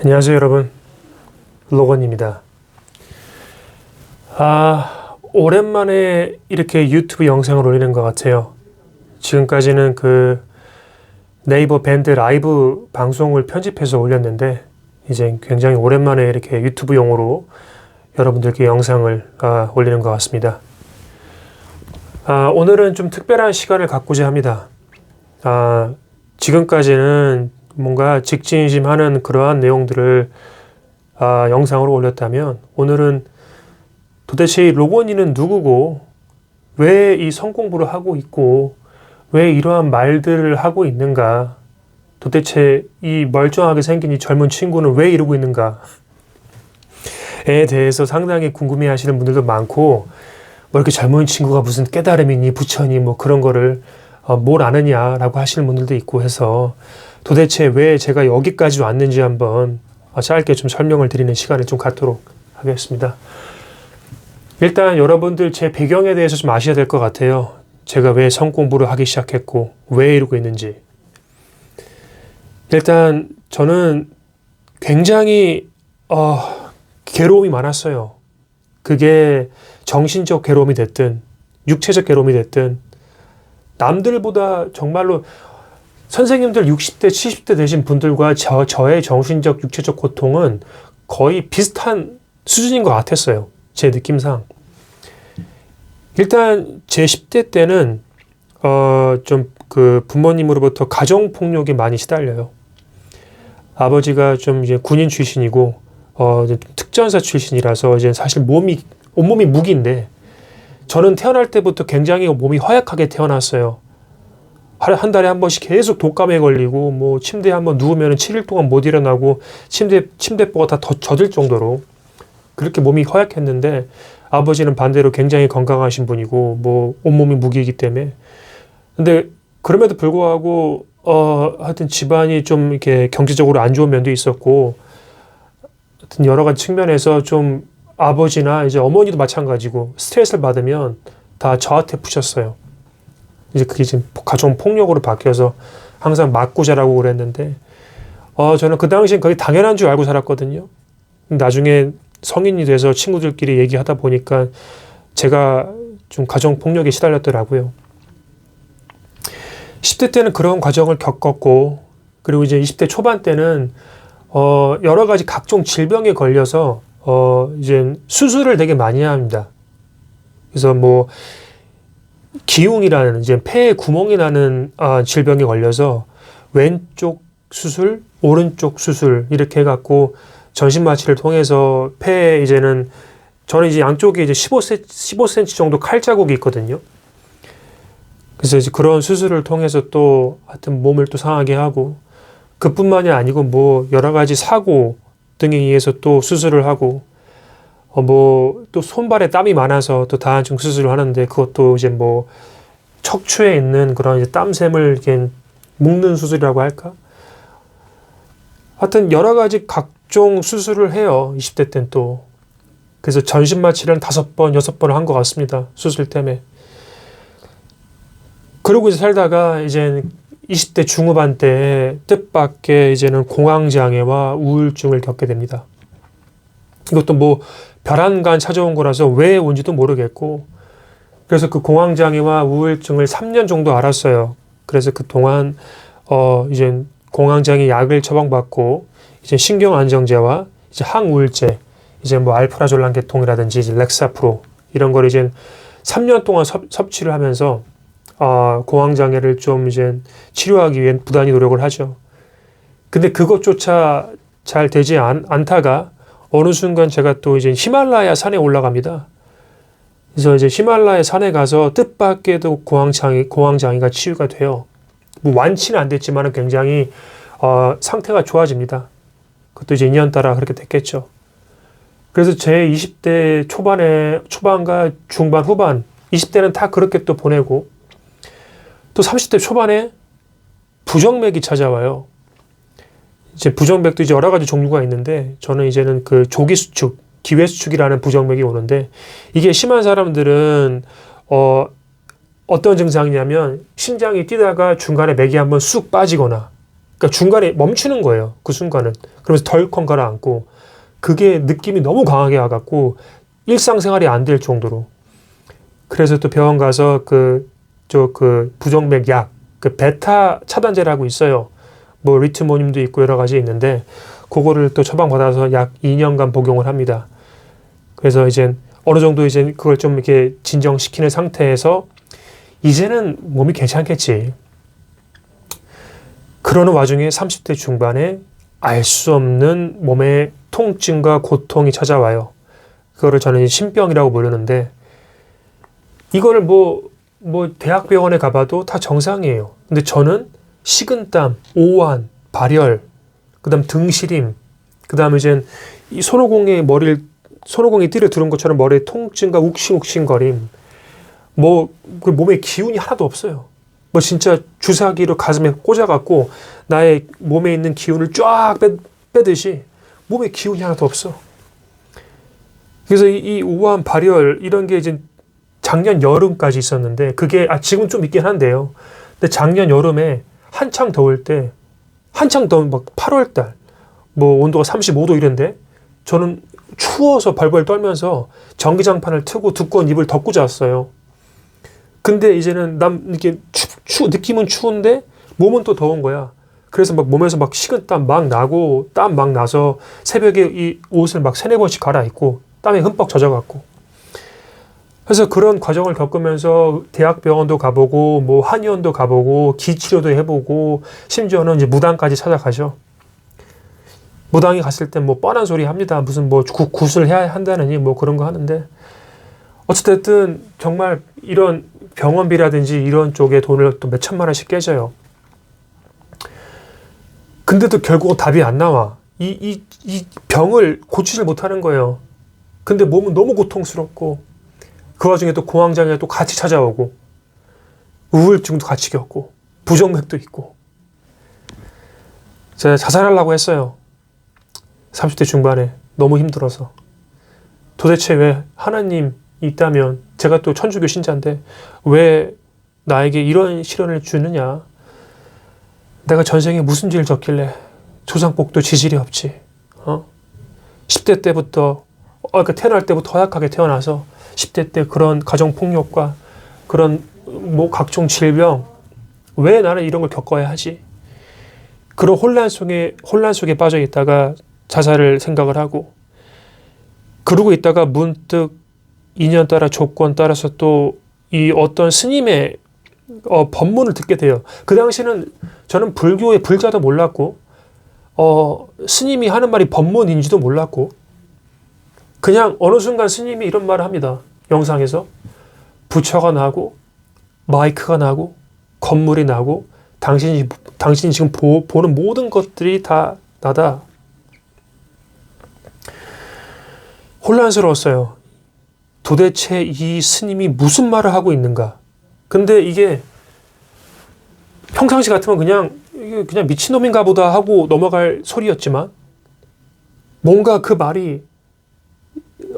안녕하세요, 여러분. 로건입니다. 아, 오랜만에 이렇게 유튜브 영상을 올리는 것 같아요. 지금까지는 그 네이버 밴드 라이브 방송을 편집해서 올렸는데, 이제 굉장히 오랜만에 이렇게 유튜브용으로 여러분들께 영상을 아, 올리는 것 같습니다. 아, 오늘은 좀 특별한 시간을 갖고자 합니다. 아, 지금까지는 뭔가 직진심하는 그러한 내용들을 아, 영상으로 올렸다면 오늘은 도대체 이 로건이는 누구고 왜 이 성공부를 하고 있고 왜 이러한 말들을 하고 있는가 도대체 이 멀쩡하게 생긴 이 젊은 친구는 왜 이러고 있는가에 대해서 상당히 궁금해 하시는 분들도 많고 뭐 이렇게 젊은 친구가 무슨 깨달음이니 부처니 뭐 그런 거를 어, 뭘 아느냐라고 하시는 분들도 있고 해서 도대체 왜 제가 여기까지 왔는지 한번 짧게 좀 설명을 드리는 시간을 좀 갖도록 하겠습니다. 일단 여러분들 제 배경에 대해서 좀 아셔야 될 것 같아요. 제가 왜 성공부를 하기 시작했고 왜 이러고 있는지. 일단 저는 굉장히 어, 괴로움이 많았어요. 그게 정신적 괴로움이 됐든 육체적 괴로움이 됐든 남들보다 정말로 선생님들 60대, 70대 되신 분들과 저, 저의 정신적, 육체적 고통은 거의 비슷한 수준인 것 같았어요. 제 느낌상. 일단 제 10대 때는 어, 좀 그 부모님으로부터 가정 폭력에 많이 시달려요. 아버지가 좀 이제 군인 출신이고 어, 특전사 출신이라서 이제 사실 몸이 온몸이 무기인데 저는 태어날 때부터 굉장히 몸이 허약하게 태어났어요. 한 달에 한 번씩 계속 독감에 걸리고 뭐 침대에 한 번 누우면 7일 동안 못 일어나고 침대 침대보가 다 더 젖을 정도로 그렇게 몸이 허약했는데 아버지는 반대로 굉장히 건강하신 분이고 뭐 온몸이 무기이기 때문에 근데 그럼에도 불구하고 어 하여튼 집안이 좀 이렇게 경제적으로 안 좋은 면도 있었고 하여튼 여러 가지 측면에서 좀 아버지나 이제 어머니도 마찬가지고 스트레스를 받으면 다 저한테 푸셨어요. 이제 그게 지금 가정 폭력으로 바뀌어서 항상 맞고 자라고 그랬는데 어 저는 그 당시엔 거의 당연한 줄 알고 살았거든요. 나중에 성인이 돼서 친구들끼리 얘기하다 보니까 제가 좀 가정 폭력에 시달렸더라고요. 10대 때는 그런 과정을 겪었고 그리고 이제 20대 초반 때는 어 여러 가지 각종 질병에 걸려서 어 이제 수술을 되게 많이 합니다. 그래서 뭐 기웅이라는 이제 폐에 구멍이 나는 아, 질병에 걸려서 왼쪽 수술, 오른쪽 수술 이렇게 해갖고 전신 마취를 통해서 폐에 이제는 저는 이제 양쪽에 이제 15cm, 15cm 정도 칼 자국이 있거든요. 그래서 이제 그런 수술을 통해서 또 하여튼 몸을 또 상하게 하고 그뿐만이 아니고 뭐 여러 가지 사고 등에 의해서 또 수술을 하고 어, 뭐, 또 손발에 땀이 많아서 또 다한증 수술을 하는데 그것도 이제 뭐 척추에 있는 그런 이제 땀샘을 이렇게 묶는 수술이라고 할까? 하여튼 여러 가지 각종 수술을 해요. 20대 땐 또. 그래서 전신 마취를 다섯 번, 여섯 번을 한것 같습니다. 수술 때문에. 그러고 이제 살다가 이제 20대 중후반 때 뜻밖의 이제는 공황장애와 우울증을 겪게 됩니다. 이것도 뭐 별안간 찾아온 거라서 왜 온지도 모르겠고 그래서 그 공황장애와 우울증을 3년 정도 알았어요. 그래서 그 동안 어 이제 공황장애 약을 처방받고 이제 신경 안정제와 이제 항우울제 이제 뭐 알프라졸란 계통이라든지 이제 렉사프로 이런 걸 이제 3년 동안 섭, 섭취를 하면서 어, 공황장애를 좀 이제 치료하기 위해 부단히 노력을 하죠. 근데 그것조차 잘 되지 않, 않다가 어느 순간 제가 또 이제 히말라야 산에 올라갑니다. 그래서 이제 히말라야 산에 가서 뜻밖에도 공황장애, 공황장애가 치유가 돼요. 뭐 완치는 안 됐지만 굉장히 어, 상태가 좋아집니다. 그것도 이제 인연 따라 그렇게 됐겠죠. 그래서 제 20대 초반에, 초반과 중반, 후반, 20대는 다 그렇게 또 보내고 또 30대 초반에 부정맥이 찾아와요. 이제 부정맥도 이제 여러 가지 종류가 있는데 저는 이제는 그 조기 수축, 기회 수축이라는 부정맥이 오는데 이게 심한 사람들은 어 어떤 증상이냐면 심장이 뛰다가 중간에 맥이 한번 쑥 빠지거나 그러니까 중간에 멈추는 거예요. 그 순간은. 그러면서 덜컹 가라앉고 그게 느낌이 너무 강하게 와 갖고 일상생활이 안 될 정도로. 그래서 또 병원 가서 그 저그 부정맥 약, 그 베타 차단제라고 있어요. 뭐 리트모늄도 있고 여러 가지 있는데 그거를 또 처방받아서 약 2년간 복용을 합니다. 그래서 이제 어느 정도 이제 그걸 좀 이렇게 진정시키는 상태에서 이제는 몸이 괜찮겠지. 그러는 와중에 30대 중반에 알 수 없는 몸의 통증과 고통이 찾아와요. 그거를 저는 신병이라고 부르는데 이거를 뭐, 뭐 대학병원에 가봐도 다 정상이에요. 근데 저는 식은땀, 오한, 발열, 그 다음 등시림, 그 다음에 이제 이 손오공의 머리를, 손오공이 띠를 두른 것처럼 머리에 통증과 욱신욱신거림, 뭐, 그 몸에 기운이 하나도 없어요. 뭐 진짜 주사기로 가슴에 꽂아갖고 나의 몸에 있는 기운을 쫙 빼, 빼듯이 몸에 기운이 하나도 없어. 그래서 이, 이 우한 발열 이런 게 이제 작년 여름까지 있었는데 그게 아 지금 좀 있긴 한데요. 근데 작년 여름에 한창 더울 때 한창 더운 막 8월 달 뭐 온도가 35도 이런데 저는 추워서 발발 떨면서 전기장판을 트고 두꺼운 이불 덮고 잤어요. 근데 이제는 남 이렇게 추, 추 느낌은 추운데 몸은 또 더운 거야. 그래서 막 몸에서 막 식은땀 막 나고 땀 막 나서 새벽에 이 옷을 막 세네 번씩 갈아입고 땀에 흠뻑 젖어갖고 그래서 그런 과정을 겪으면서 대학병원도 가보고 뭐 한의원도 가보고 기치료도 해보고 심지어는 이제 무당까지 찾아가죠. 무당이 갔을 때 뭐 뻔한 소리 합니다. 무슨 뭐 구, 굿을 해야 한다느니 뭐 그런 거 하는데 어찌됐든 정말 이런 병원비라든지 이런 쪽에 돈을 또 몇 천만 원씩 깨져요. 근데도 결국은 답이 안 나와. 이, 이, 이 병을 고치질 못하는 거예요. 근데 몸은 너무 고통스럽고 그 와중에 또 공황장애가 또 같이 찾아오고 우울증도 같이 겪고 부정맥도 있고 제가 자살하려고 했어요. 30대 중반에 너무 힘들어서 도대체 왜 하나님 있다면 제가 또 천주교 신자인데 왜 나에게 이런 시련을 주느냐 내가 전생에 무슨 죄를 졌길래 조상복도 지질이 없지 어? 10대 때부터 어, 그러니까 태어날 때부터 허약하게 태어나서 10대 때 그런 가정폭력과 그런 뭐 각종 질병 왜 나는 이런 걸 겪어야 하지 그런 혼란 속에 혼란 속에 빠져 있다가 자살을 생각을 하고 그러고 있다가 문득 인연 따라 조건 따라서 또 이 어떤 스님의 어, 법문을 듣게 돼요. 그 당시는 저는 불교의 불자도 몰랐고 어, 스님이 하는 말이 법문인지도 몰랐고 그냥 어느 순간 스님이 이런 말을 합니다. 영상에서 부처가 나고 마이크가 나고 건물이 나고 당신이 당신이 지금 보, 보는 모든 것들이 다 나다. 혼란스러웠어요. 도대체 이 스님이 무슨 말을 하고 있는가? 근데 이게 평상시 같으면 그냥 그냥 미친놈인가 보다 하고 넘어갈 소리였지만 뭔가 그 말이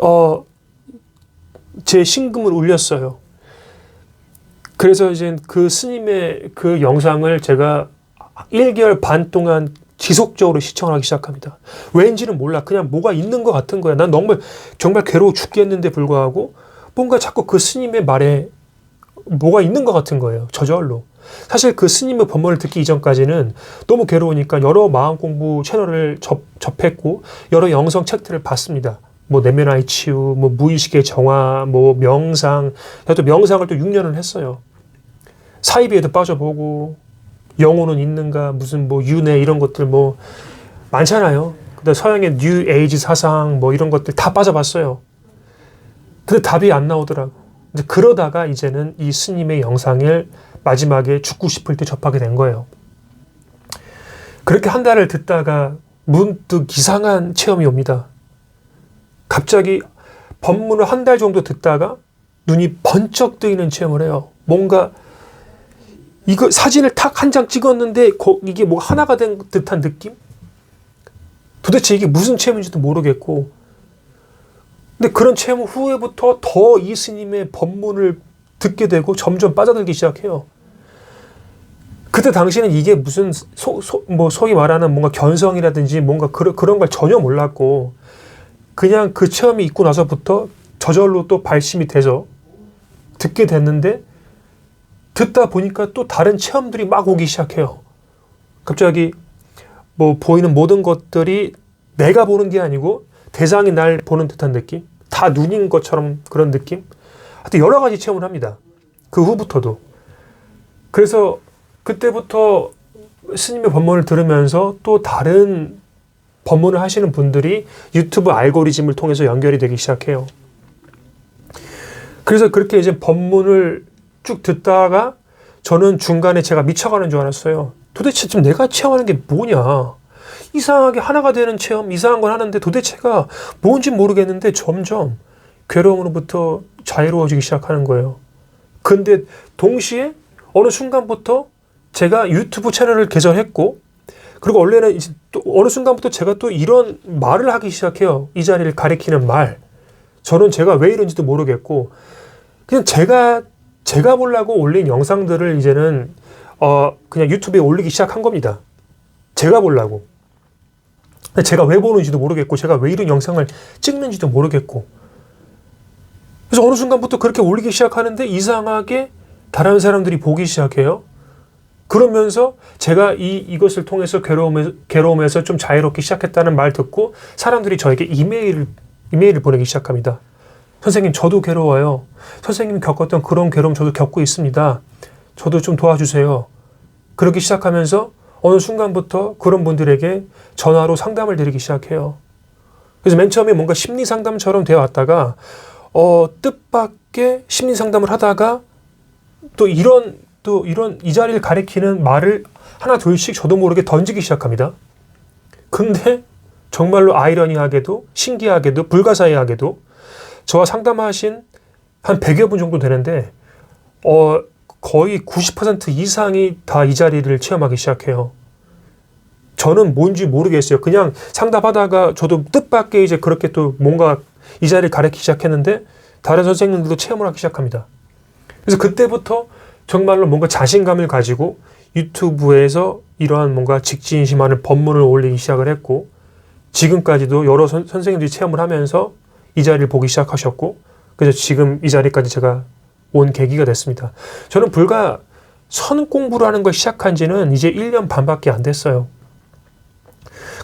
어제 심금을 울렸어요. 그래서 이제 그 스님의 그 영상을 제가 1개월 반 동안 지속적으로 시청하기 시작합니다. 왠지는 몰라. 그냥 뭐가 있는 것 같은 거야. 난 정말, 정말 괴로워 죽겠는데 불구하고 뭔가 자꾸 그 스님의 말에 뭐가 있는 것 같은 거예요. 저절로. 사실 그 스님의 법문을 듣기 이전까지는 너무 괴로우니까 여러 마음 공부 채널을 접, 접했고 여러 영성 책들을 봤습니다. 뭐 내면의 치유, 뭐 무의식의 정화, 뭐 명상. 또 명상을 또 6년을 했어요. 사이비에도 빠져보고 영혼은 있는가 무슨 뭐 윤회 이런 것들 뭐 많잖아요. 근데 서양의 뉴 에이지 사상 뭐 이런 것들 다 빠져봤어요. 근데 답이 안 나오더라고. 이제 그러다가 이제는 이 스님의 영상을 마지막에 죽고 싶을 때 접하게 된 거예요. 그렇게 한 달을 듣다가 문득 이상한 체험이 옵니다. 갑자기 법문을 한 달 정도 듣다가 눈이 번쩍 뜨이는 체험을 해요. 뭔가 이거 사진을 탁 한 장 찍었는데 거, 이게 뭐 하나가 된 듯한 느낌? 도대체 이게 무슨 체험인지도 모르겠고 근데 그런 체험 후에부터 더 이 스님의 법문을 듣게 되고 점점 빠져들기 시작해요. 그때 당시에는 이게 무슨 소, 소, 뭐 소위 말하는 뭔가 견성이라든지 뭔가 그런 그런 걸 전혀 몰랐고 그냥 그 체험이 있고 나서부터 저절로 또 발심이 돼서 듣게 됐는데 듣다 보니까 또 다른 체험들이 막 오기 시작해요. 갑자기 뭐 보이는 모든 것들이 내가 보는 게 아니고 대상이 날 보는 듯한 느낌, 다 눈인 것처럼 그런 느낌. 하여튼 여러 가지 체험을 합니다. 그 후부터도. 그래서 그때부터 스님의 법문을 들으면서 또 다른 법문을 하시는 분들이 유튜브 알고리즘을 통해서 연결이 되기 시작해요. 그래서 그렇게 이제 법문을 쭉 듣다가 저는 중간에 제가 미쳐가는 줄 알았어요. 도대체 지금 내가 체험하는 게 뭐냐? 이상하게 하나가 되는 체험, 이상한 걸 하는데 도대체가 뭔지 모르겠는데 점점 괴로움으로부터 자유로워지기 시작하는 거예요. 근데 동시에 어느 순간부터 제가 유튜브 채널을 개설했고 그리고 원래는 이제 또 어느 순간부터 제가 또 이런 말을 하기 시작해요. 이 자리를 가리키는 말. 저는 제가 왜 이런지도 모르겠고 그냥 제가 제가 보려고 올린 영상들을 이제는 어 그냥 유튜브에 올리기 시작한 겁니다. 제가 보려고. 제가 왜 보는지도 모르겠고 제가 왜 이런 영상을 찍는지도 모르겠고 그래서 어느 순간부터 그렇게 올리기 시작하는데 이상하게 다른 사람들이 보기 시작해요. 그러면서 제가 이, 이것을 통해서 괴로움에서, 괴로움에서 좀 자유롭기 시작했다는 말 듣고 사람들이 저에게 이메일을, 이메일을 보내기 시작합니다. 선생님, 저도 괴로워요. 선생님이 겪었던 그런 괴로움 저도 겪고 있습니다. 저도 좀 도와주세요. 그러기 시작하면서 어느 순간부터 그런 분들에게 전화로 상담을 드리기 시작해요. 그래서 맨 처음에 뭔가 심리 상담처럼 되어 왔다가 어, 뜻밖의 심리 상담을 하다가 또 이런 또 이런 이 자리를 가리키는 말을 하나 둘씩 저도 모르게 던지기 시작합니다. 근데 정말로 아이러니하게도 신기하게도 불가사의하게도 저와 상담하신 한 100여 분 정도 되는데 어 거의 90% 이상이 다 이 자리를 체험하기 시작해요. 저는 뭔지 모르겠어요. 그냥 상담하다가 저도 뜻밖의 이제 그렇게 또 뭔가 이 자리를 가르치기 시작했는데 다른 선생님들도 체험을 하기 시작합니다. 그래서 그때부터 정말로 뭔가 자신감을 가지고 유튜브에서 이러한 뭔가 직진심하는 법문을 올리기 시작을 했고 지금까지도 여러 선, 선생님들이 체험을 하면서 이 자리를 보기 시작하셨고 그래서 지금 이 자리까지 제가 온 계기가 됐습니다. 저는 불과 선 공부라는 걸 시작한 지는 이제 1년 반밖에 안 됐어요.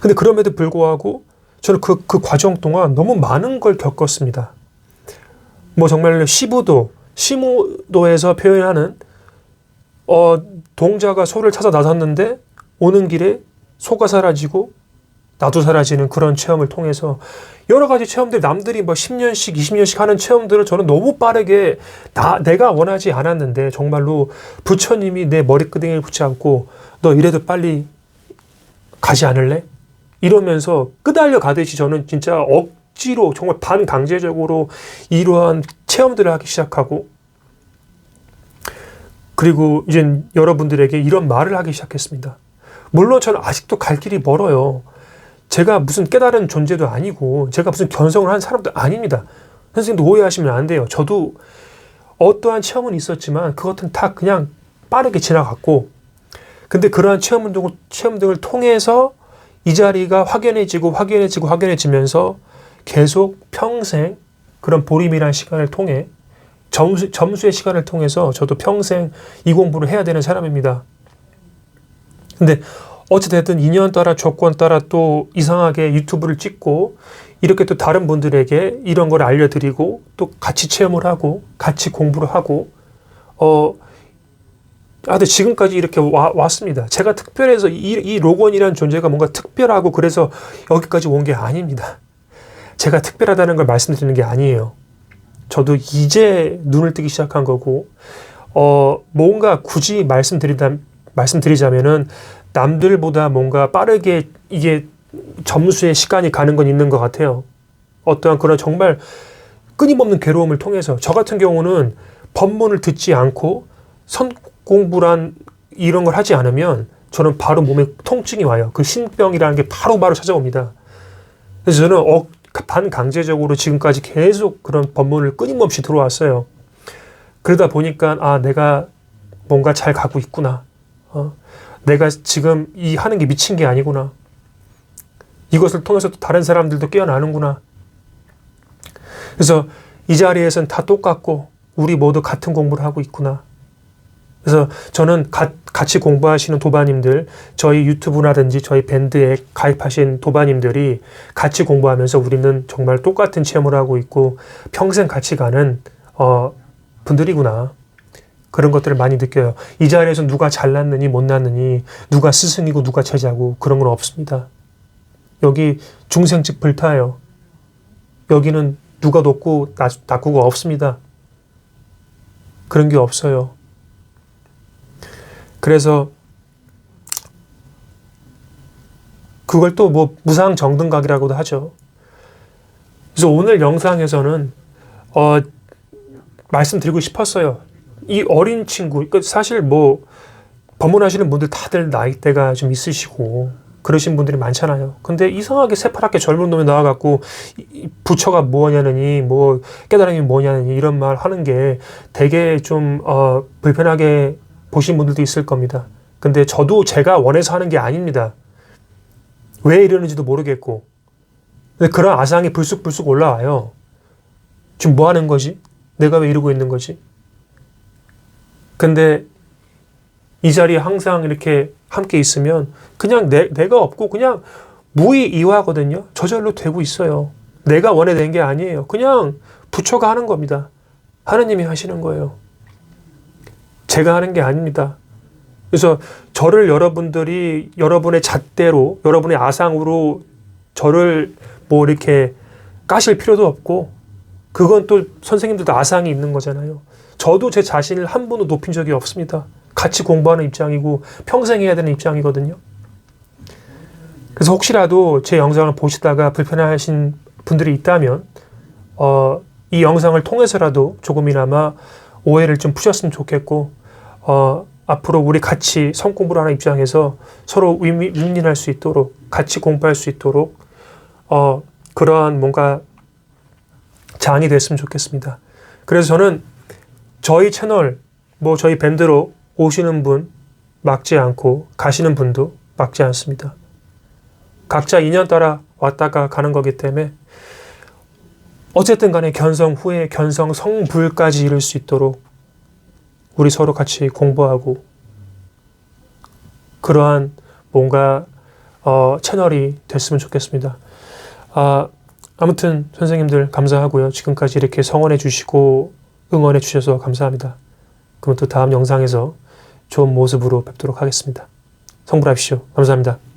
근데 그럼에도 불구하고 저는 그, 그 과정 동안 너무 많은 걸 겪었습니다. 뭐 정말 시부도, 시무도에서 표현하는 어, 동자가 소를 찾아 나섰는데 오는 길에 소가 사라지고 나도 사라지는 그런 체험을 통해서 여러 가지 체험들 남들이 뭐 10년씩 20년씩 하는 체험들을 저는 너무 빠르게 나 내가 원하지 않았는데 정말로 부처님이 내 머리끄댕이를 붙잡고 너 이래도 빨리 가지 않을래? 이러면서 끄달려 가듯이 저는 진짜 억지로 정말 반강제적으로 이러한 체험들을 하기 시작하고 그리고 이제 여러분들에게 이런 말을 하기 시작했습니다. 물론 저는 아직도 갈 길이 멀어요. 제가 무슨 깨달은 존재도 아니고 제가 무슨 견성을 한 사람도 아닙니다. 선생님도 오해하시면 안 돼요. 저도 어떠한 체험은 있었지만 그것은 다 그냥 빠르게 지나갔고 근데 그러한 체험 등을, 체험 등을 통해서 이 자리가 확연해지고 확연해지고 확연해지면서 계속 평생 그런 보림이라는 시간을 통해 점수, 점수의 시간을 통해서 저도 평생 이 공부를 해야 되는 사람입니다. 근데 어찌됐든 인연 따라 조건 따라 또 이상하게 유튜브를 찍고 이렇게 또 다른 분들에게 이런 걸 알려드리고 또 같이 체험을 하고 같이 공부를 하고 어 하여튼 지금까지 이렇게 와, 왔습니다. 제가 특별해서 이, 이 로건이라는 존재가 뭔가 특별하고 그래서 여기까지 온 게 아닙니다. 제가 특별하다는 걸 말씀드리는 게 아니에요. 저도 이제 눈을 뜨기 시작한 거고, 어, 뭔가 굳이 말씀드리다, 말씀드리자면은 남들보다 뭔가 빠르게 이게 점수의 시간이 가는 건 있는 것 같아요. 어떠한 그런 정말 끊임없는 괴로움을 통해서 저 같은 경우는 법문을 듣지 않고 선 공부란 이런 걸 하지 않으면 저는 바로 몸에 통증이 와요. 그 신병이라는 게 바로 바로 찾아옵니다. 그래서 저는 어, 반강제적으로 지금까지 계속 그런 법문을 끊임없이 들어왔어요. 그러다 보니까 아 내가 뭔가 잘 가고 있구나. 어, 내가 지금 이 하는 게 미친 게 아니구나. 이것을 통해서 또 다른 사람들도 깨어나는구나. 그래서 이 자리에서는 다 똑같고 우리 모두 같은 공부를 하고 있구나. 그래서 저는 가, 같이 공부하시는 도바님들, 저희 유튜브라든지 저희 밴드에 가입하신 도바님들이 같이 공부하면서 우리는 정말 똑같은 체험을 하고 있고 평생 같이 가는 어, 분들이구나. 그런 것들을 많이 느껴요. 이 자리에서 누가 잘났느니 못났느니 누가 스승이고 누가 제자고 그런 건 없습니다. 여기 중생집 불타요. 여기는 누가 높고 낮- 낮고가 없습니다. 그런 게 없어요. 그래서 그걸 또 뭐 무상 정등각이라고도 하죠. 그래서 오늘 영상에서는 어 말씀드리고 싶었어요. 이 어린 친구, 그 사실 뭐 법문하시는 분들 다들 나이대가 좀 있으시고 그러신 분들이 많잖아요. 근데 이상하게 새파랗게 젊은 놈이 나와갖고 부처가 뭐냐느니 뭐 깨달음이 뭐냐느니 이런 말 하는 게 되게 좀 어, 불편하게 보신 분들도 있을 겁니다. 근데 저도 제가 원해서 하는 게 아닙니다. 왜 이러는지도 모르겠고 그런 아상이 불쑥불쑥 올라와요. 지금 뭐 하는 거지? 내가 왜 이러고 있는 거지? 근데 이 자리에 항상 이렇게 함께 있으면 그냥 내, 내가 없고 그냥 무의 이화거든요. 저절로 되고 있어요. 내가 원해낸 게 아니에요. 그냥 부처가 하는 겁니다. 하느님이 하시는 거예요. 제가 하는 게 아닙니다. 그래서 저를 여러분들이 여러분의 잣대로 여러분의 아상으로 저를 뭐 이렇게 까실 필요도 없고 그건 또 선생님들도 아상이 있는 거잖아요. 저도 제 자신을 한 번도 높인 적이 없습니다. 같이 공부하는 입장이고 평생 해야 되는 입장이거든요. 그래서 혹시라도 제 영상을 보시다가 불편하신 분들이 있다면 어, 이 영상을 통해서라도 조금이나마 오해를 좀 푸셨으면 좋겠고 어, 앞으로 우리 같이 성 공부를 하는 입장에서 서로 윈- 윈윈할 수 있도록 같이 공부할 수 있도록 어, 그러한 뭔가 장이 됐으면 좋겠습니다. 그래서 저는 저희 채널 뭐 저희 밴드로 오시는 분 막지 않고 가시는 분도 막지 않습니다. 각자 인연 따라 왔다가 가는 거기 때문에 어쨌든 간에 견성 후에 견성 성불까지 이룰 수 있도록 우리 서로 같이 공부하고 그러한 뭔가 어, 채널이 됐으면 좋겠습니다. 아, 아무튼 선생님들 감사하고요. 지금까지 이렇게 성원해 주시고 응원해 주셔서 감사합니다. 그럼 또 다음 영상에서 좋은 모습으로 뵙도록 하겠습니다. 성불합시오. 감사합니다.